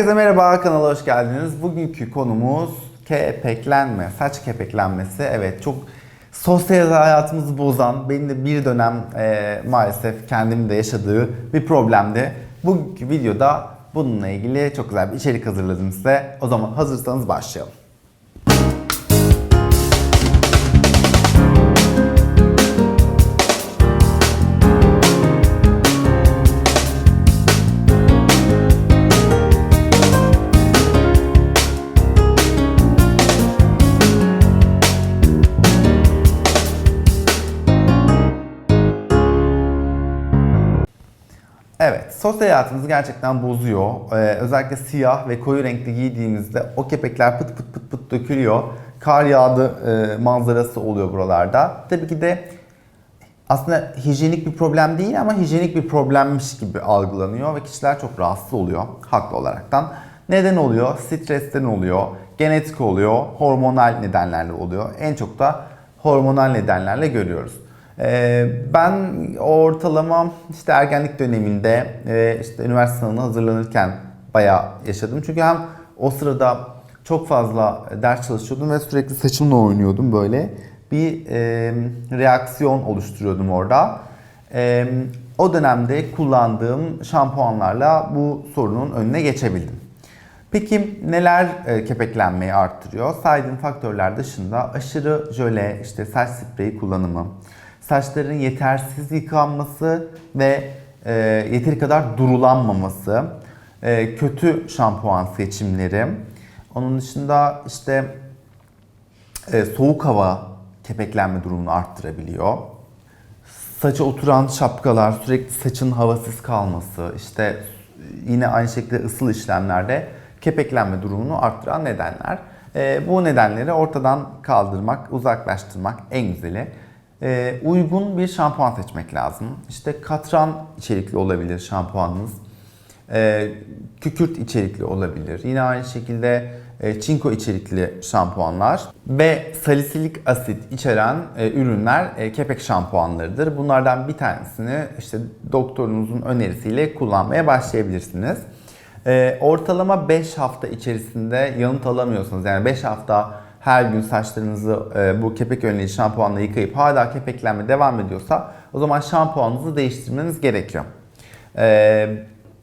Herkese merhaba, kanala hoş geldiniz. Bugünkü konumuz kepeklenme, saç kepeklenmesi. Evet, çok sosyal hayatımızı bozan, benim de bir dönem e, maalesef kendim de yaşadığı bir problemdi. Bugünkü videoda bununla ilgili çok güzel bir içerik hazırladım size. O zaman hazırsanız başlayalım. Evet, sosyal hayatımızı gerçekten bozuyor. Ee, özellikle siyah ve koyu renkli giydiğimizde o kepekler pıt pıt pıt pıt dökülüyor. Kar yağdı e, manzarası oluyor buralarda. Tabii ki de aslında hijyenik bir problem değil ama hijyenik bir problemmiş gibi algılanıyor ve kişiler çok rahatsız oluyor haklı olaraktan. Neden oluyor? Stresten oluyor, genetik oluyor, hormonal nedenlerle oluyor. En çok da hormonal nedenlerle görüyoruz. Ee, Ben ortalama işte ergenlik döneminde e, işte üniversite sınavına hazırlanırken bayağı yaşadım. Çünkü hem o sırada çok fazla ders çalışıyordum ve sürekli saçımla oynuyordum böyle. Bir e, reaksiyon oluşturuyordum orada. E, o dönemde kullandığım şampuanlarla bu sorunun önüne geçebildim. Peki neler e, kepeklenmeyi arttırıyor? Saydığım faktörler dışında aşırı jöle, işte saç spreyi kullanımı, saçların yetersiz yıkanması ve e, yeteri kadar durulanmaması, e, kötü şampuan seçimleri, onun dışında işte e, soğuk hava kepeklenme durumunu arttırabiliyor. Saça oturan şapkalar, sürekli saçın havasız kalması, işte yine aynı şekilde ısıl işlemlerde kepeklenme durumunu arttıran nedenler. E, bu nedenleri ortadan kaldırmak, uzaklaştırmak en güzeli. E, uygun bir şampuan seçmek lazım. İşte katran içerikli olabilir şampuanınız. E, kükürt içerikli olabilir. Yine aynı şekilde e, çinko içerikli şampuanlar ve salisilik asit içeren e, ürünler e, kepek şampuanlarıdır. Bunlardan bir tanesini işte doktorunuzun önerisiyle kullanmaya başlayabilirsiniz. E, ortalama 5 hafta içerisinde yanıt alamıyorsanız yani 5 hafta her gün saçlarınızı e, bu kepek önleyici şampuanla yıkayıp hala kepeklenme devam ediyorsa o zaman şampuanınızı değiştirmeniz gerekiyor. E,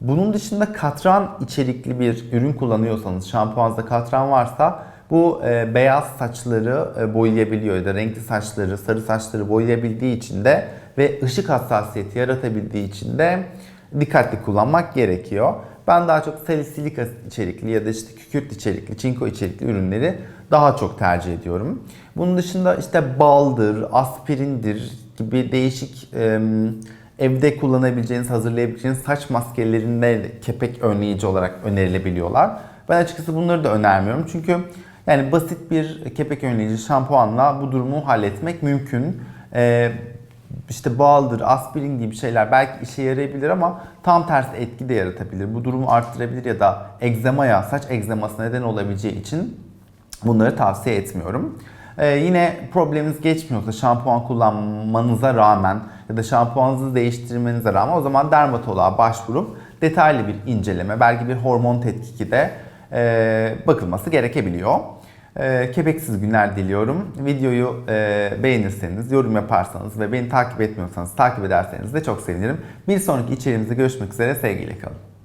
bunun dışında katran içerikli bir ürün kullanıyorsanız, şampuanınızda katran varsa bu e, beyaz saçları e, boyayabiliyor ya da renkli saçları, sarı saçları boyayabildiği için de ve ışık hassasiyeti yaratabildiği için de dikkatli kullanmak gerekiyor. Ben daha çok salisilik içerikli ya da işte kükürt içerikli, çinko içerikli ürünleri daha çok tercih ediyorum. Bunun dışında işte baldır, aspirindir gibi değişik e, evde kullanabileceğiniz, hazırlayabileceğiniz saç maskelerinde de kepek önleyici olarak önerilebiliyorlar. Ben açıkçası bunları da önermiyorum. Çünkü yani basit bir kepek önleyici şampuanla bu durumu halletmek mümkün. Ee, işte baldır, aspirin gibi şeyler belki işe yarayabilir ama tam tersi etki de yaratabilir. Bu durumu arttırabilir ya da egzamaya, saç egzaması neden olabileceği için bunları tavsiye etmiyorum. Ee, yine probleminiz geçmiyorsa şampuan kullanmanıza rağmen ya da şampuanınızı değiştirmenize rağmen o zaman dermatoloğa başvurup detaylı bir inceleme, belki bir hormon tetkiki de e, bakılması gerekebiliyor. E, kepeksiz günler diliyorum. Videoyu e, beğenirseniz, yorum yaparsanız ve beni takip etmiyorsanız takip ederseniz de çok sevinirim. Bir sonraki içeriğimizde görüşmek üzere. Sevgiyle kalın.